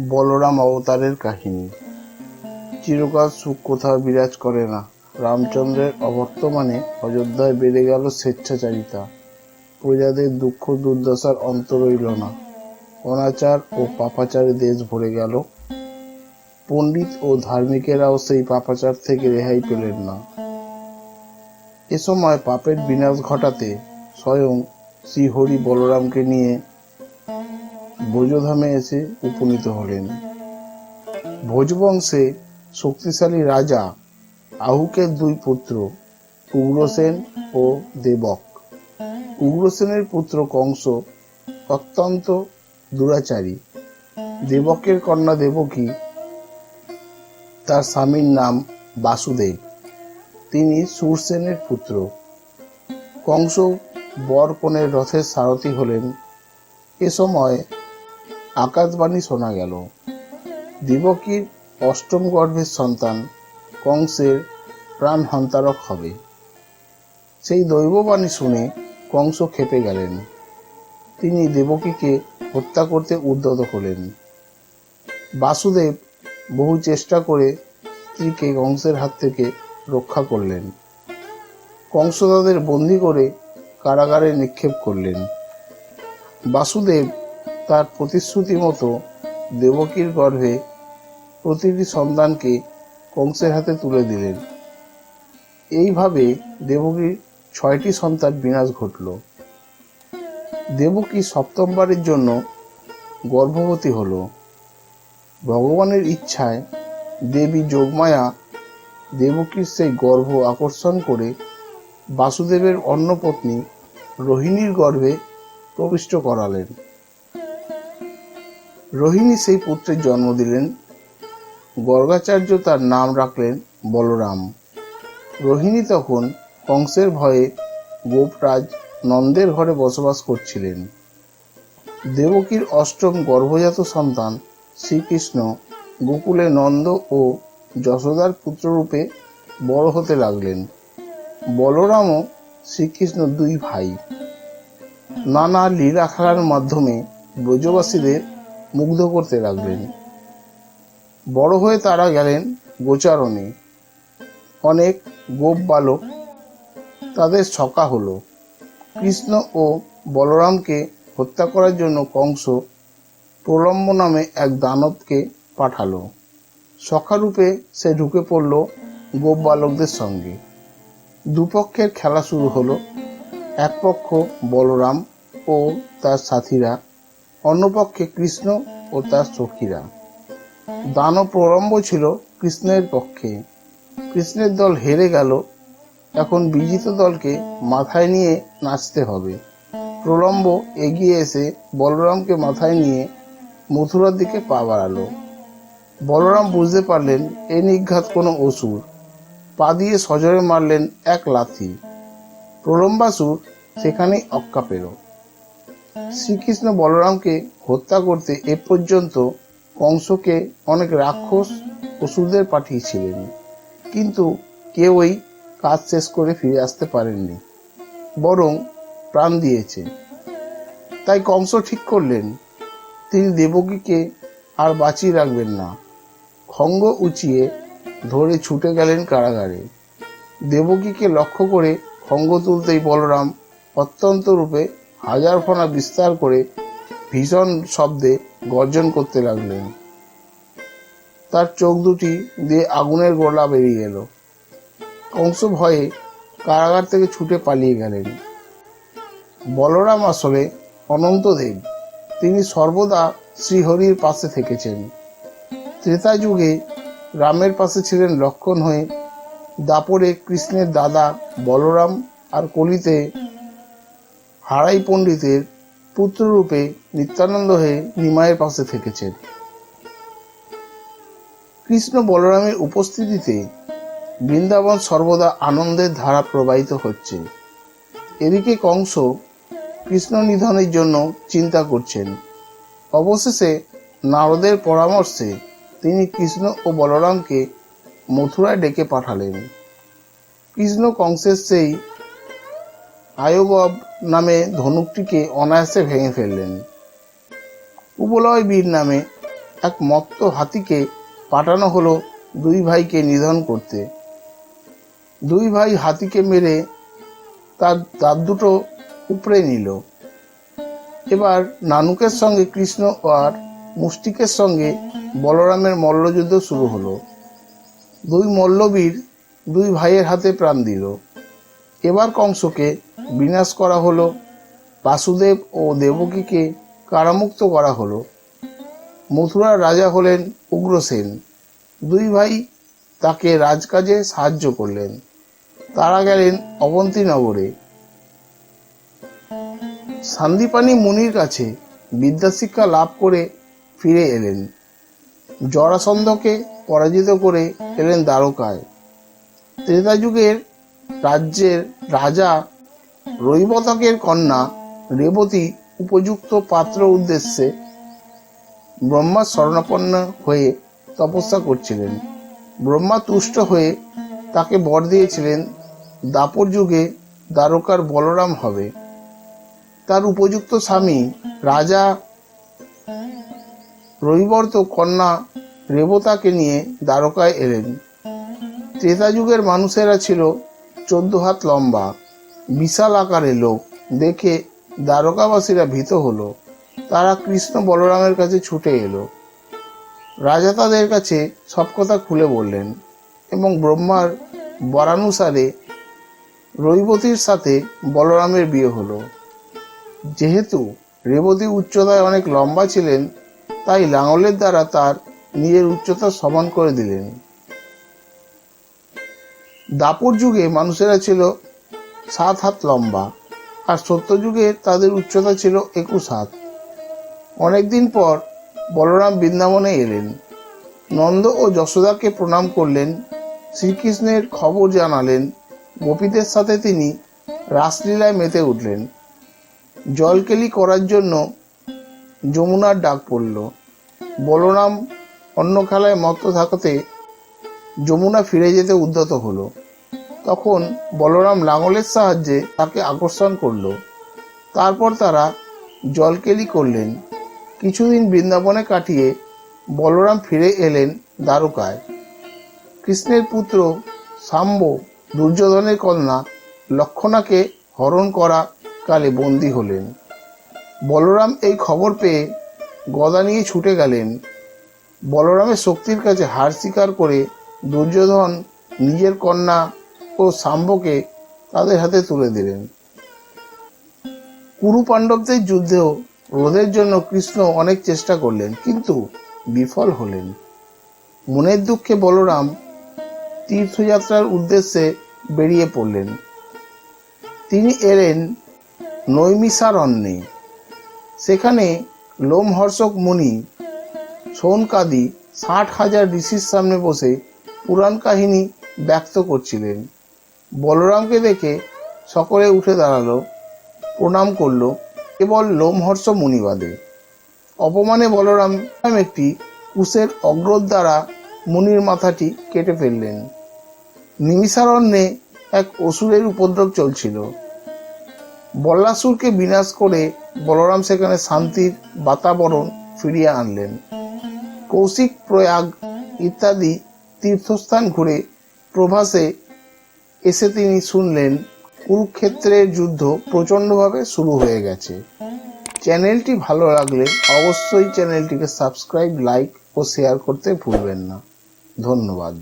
বলরাম অবতারের কাহিনী। চিরকাল সুখ কোথাও বিরাজ করে না। রামচন্দ্রের অবর্তমানে অযোধ্যায় বেড়ে গেল স্বেচ্ছাচারিতা। প্রজাদের দুঃখ দুর্দশার অন্ত রইল না। অনাচার ও পাপাচারে দেশ ভরে গেল। পণ্ডিত ও ধার্মিকেরাও সেই পাপাচার থেকে রেহাই পেলেন না। এ সময় পাপের বিনাশ ঘটাতে স্বয়ং শ্রীহরি বলরামকে নিয়ে ভোজধামে এসে উপনীত হলেন। ভোজবংশে শক্তিশালী রাজা আহুকের দুই পুত্র, উগ্রসেন ও দেবক। উগ্রসেনের পুত্র কংস অত্যন্ত দুরাচারী। দেবকের কন্যা দেবকী তার স্বামীর নাম বাসুদেব। তিনি সুরসেনের পুত্র। কংস বর কনের রথের সারথি হলেন। এ সময় আকাশবাণী শোনা গেল। দেবকীর অষ্টম গর্ভের সন্তান কংসের প্রাণ হন্তারক হবে। সেই দৈববাণী শুনে কংস খেপে গেলেন। তিনি দেবকীকে হত্যা করতে উদ্যত হলেন। বাসুদেব বহু চেষ্টা করে স্ত্রীকে কংসের হাত থেকে রক্ষা করলেন। কংস তাদের বন্দি করে কারাগারে নিক্ষেপ করলেন। বাসুদেব তার প্রতিশ্রুতি মতো দেবকীর গর্ভে প্রতিটি সন্তানকে কংসের হাতে তুলে দিলেন। এইভাবে দেবকীর ছয়টি সন্তান বিনাশ ঘটল। দেবকী সপ্তমবারের জন্য গর্ভবতী হল। ভগবানের ইচ্ছায় দেবী যোগমায়া দেবকীর সেই গর্ভ আকর্ষণ করে বাসুদেবের অন্নপত্নী রোহিণীর গর্ভে প্রবিষ্ট করালেন। রোহিণী সেই পুত্রের জন্ম দিলেন। গর্গাচার্য তার নাম রাখলেন বলরাম। রোহিণী তখন কংসের ভয়ে গোপরাজ নন্দের ঘরে বসবাস করছিলেন। দেবকীর অষ্টম গর্ভজাত সন্তান শ্রীকৃষ্ণ গোকুলে নন্দ ও যশোদার পুত্ররূপে বড় হতে লাগলেন। বলরামও শ্রীকৃষ্ণ দুই ভাই। নানা লীলা খেলার মাধ্যমে ব্রজবাসীদের মুগ্ধ করতে লাগলেন। বড় হয়ে তারা গেলেন গোচারণে। অনেক গোপ বালক তাদের ছকা হলো। কৃষ্ণ ও বলরামকে হত্যা করার জন্য কংস প্রলম্ব নামে এক দানবকে পাঠালো। সখারূপে সে ঢুকে পড়ল গোপ বালকদের সঙ্গে। দুপক্ষের খেলা শুরু হলো। এক পক্ষ বলরাম ও তার সাথীরা অন্য পক্ষে কৃষ্ণ ও তার সখীরা। দানব প্রলম্ব ছিল কৃষ্ণের পক্ষে। কৃষ্ণের দল হেরে গেল, এখন বিজিত দলকে মাথায় নিয়ে নাচতে হবে। প্রলম্ব এগিয়ে এসে বলরামকে মাথায় নিয়ে মথুরার দিকে পা বাড়ালো। বলরাম বুঝতে পারলেন, এ নিঘাত কোনো অসুর। পা দিয়ে সজরে মারলেন এক লাথি। প্রলম্বাসুর সেখানেই অক্কা পেল। শ্রীকৃষ্ণ বলরামকে হত্যা করতে এ পর্যন্ত কংসকে অনেক রাক্ষস অসুরদের পাঠিয়েছিলেন। কিন্তু কেউই কাজ শেষ করে ফিরে আসতে পারেননি, বরং প্রাণ দিয়েছে। তাই কংস ঠিক করলেন, তিনি দেবকীকে আর বাঁচিয়ে রাখবেন না। খঙ্গ উঁচিয়ে ধরে ছুটে গেলেন কারাগারে। দেবকীকে লক্ষ্য করে খঙ্গ তুলতেই বলরাম অত্যন্ত রূপে হাজার ফনা বিস্তার করে ভীষণ শব্দে গর্জন করতে লাগলেন। তার চোখ দুটি দিয়ে আগুনের গোলা বেরিয়ে এলো। কংস ভয়ে কারাগার থেকে ছুটে পালিয়ে গেলেন। বলরাম আসলে অনন্ত দেব। তিনি সর্বদা শ্রীহরির পাশে থেকেছেন। ত্রেতা যুগে রামের পাশে ছিলেন লক্ষণ হয়ে দাপরে কৃষ্ণের দাদা বলরাম আর কলিতে হারাই পণ্ডিতের পুত্ররূপে নিত্যানন্দ হয়ে নিমায়ের পাশে থেকেছেন। কৃষ্ণ বলরামের উপস্থিতিতে বৃন্দাবন সর্বদা আনন্দের ধারা প্রবাহিত হচ্ছে। এদিকে কংস কৃষ্ণ নিধনের জন্য চিন্তা করছেন। অবশেষে নারদের পরামর্শে তিনি কৃষ্ণ ও বলরামকে মথুরায় ডেকে পাঠালেন। কৃষ্ণ কংসের সেই আয়োগব নামে ধনুকটিকে অনায়াসে ভেঙে ফেললেন। উপলয় বীর নামে এক মত্ত হাতিকে পাঠানো হলো দুই ভাইকে নিধন করতে। দুই ভাই হাতিকে মেরে তার দাঁত দুটো উপড়ে নিল। এবার নানুকের সঙ্গে কৃষ্ণ আর মুষ্টিকের সঙ্গে বলরামের মল্লযুদ্ধ শুরু হলো। দুই মল্লবীর দুই ভাইয়ের হাতে প্রাণ দিল। এবার কংসকে বিনাশ করা হলো। বাসুদেব ও দেবকীকে কারামুক্ত করা হলো। মথুরার রাজা হলেন উগ্রসেন দুই ভাই তাকে রাজকাজে সাহায্য করলেন। তারা গেলেন অবন্তী নগরে সান্দিপানি মুনির কাছে বিদ্যাশিক্ষা লাভ করে ফিরে এলেন। জরাসন্ধকে পরাজিত করে এলেন দ্বারকায়। ত্রেতা যুগের রাজ্যের রাজা রৈবতকের কন্যা রেবতী উপযুক্ত পাত্র উদ্দেশ্যে ব্রহ্মা শরণাপন্ন হয়ে তপস্যা করছিলেন। ব্রহ্মা তুষ্ট হয়ে তাকে বর দিয়েছিলেন, দাপর যুগে দ্বারকার বলরাম হবে। তার উপযুক্ত স্বামী রাজা রবিবর্ত কন্যা রেবতাকে নিয়ে দ্বারকায় এলেন। ত্রেতা যুগের মানুষেরা ছিল চোদ্দ হাত লম্বা। বিশাল আকারের লোক দেখে দ্বারকাবাসীরা ভীত হলো। তারা কৃষ্ণ বলরামের কাছে ছুটে এলো। রাজা তাদের কাছে সব কথা খুলে বললেন এবং ব্রহ্মার বরানুসারে রৈবতীর সাথে বলরামের বিয়ে হলো। যেহেতু রেবতী উচ্চতায় অনেক লম্বা ছিলেন, তাই লাঙলের দ্বারা তার নিজের উচ্চতা সমান করে দিলেন। দাপর যুগে মানুষেরা ছিল সাত হাত লম্বা, আর সত্য যুগে তাদের উচ্চতা ছিল একুশ হাত। অনেকদিন পর বলরাম বৃন্দাবনে এলেন। নন্দ ও যশোদাকে প্রণাম করলেন, শ্রীকৃষ্ণের খবর জানালেন, গোপীদের সাথে তিনি রাসলীলায় মেতে উঠলেন। জলকেলি করার জন্য যমুনার ডাক পড়ল। বলরাম অন্য খেলায় মত্ত থাকতে যমুনা ফিরে যেতে উদ্যত হলো। তখন বলরাম লাঙলের সাহায্যে তাকে আকর্ষণ করল। তারপর তারা জলকেলি করলেন। কিছুদিন বৃন্দাবনে কাটিয়ে বলরাম ফিরে এলেন দ্বারকায়। কৃষ্ণের পুত্র সাম্ব দুর্যোধনের কন্যা লক্ষণাকে হরণ করা কালে বন্দী হলেন। বলরাম এই খবর পেয়ে গদা নিয়ে ছুটে গেলেন। বলরামের শক্তির কাছে হার স্বীকার করে দুর্যোধন নিজের কন্যা ও সাম্বকে তাদের হাতে তুলে দিলেন। কুরু পাণ্ডবদের যুদ্ধেও রোধের জন্য কৃষ্ণ অনেক চেষ্টা করলেন, কিন্তু বিফল হলেন। মনের দুঃখে বলরাম তীর্থযাত্রার উদ্দেশ্যে বেরিয়ে পড়লেন। তিনি এলেন নৈমিষারণ্যে। সেখানে লোমহর্ষক মুনি, সৌনকাদি, ষাট হাজার ঋষির সামনে বসে পুরাণ কাহিনী ব্যক্ত করছিলেন। বলরামকে দেখে সকলে উঠে দাঁড়াল, প্রণাম করল, কেবল লোমহর্ষ মুনিবাদে। অপমানে বলরাম একটি কুশের অগ্রদ দ্বারা মুনির মাথাটি কেটে ফেললেন। নিমিষারণ্যে এক অসুরের উপদ্রব চলছিল। বল্লাসুরকে বিনাশ করে বলরাম সেখানে শান্তির বাতাবরণ ফিরিয়ে আনলেন। কৌশিক, প্রয়াগ ইত্যাদি তীর্থস্থান ঘুরে প্রভাসে এসে তিনি শুনলেন, কুরুক্ষেত্রের যুদ্ধ প্রচণ্ডভাবে শুরু হয়ে গেছে। চ্যানেলটি ভালো লাগলে অবশ্যই চ্যানেলটিকে সাবস্ক্রাইব, লাইক ও শেয়ার করতে ভুলবেন না। ধন্যবাদ।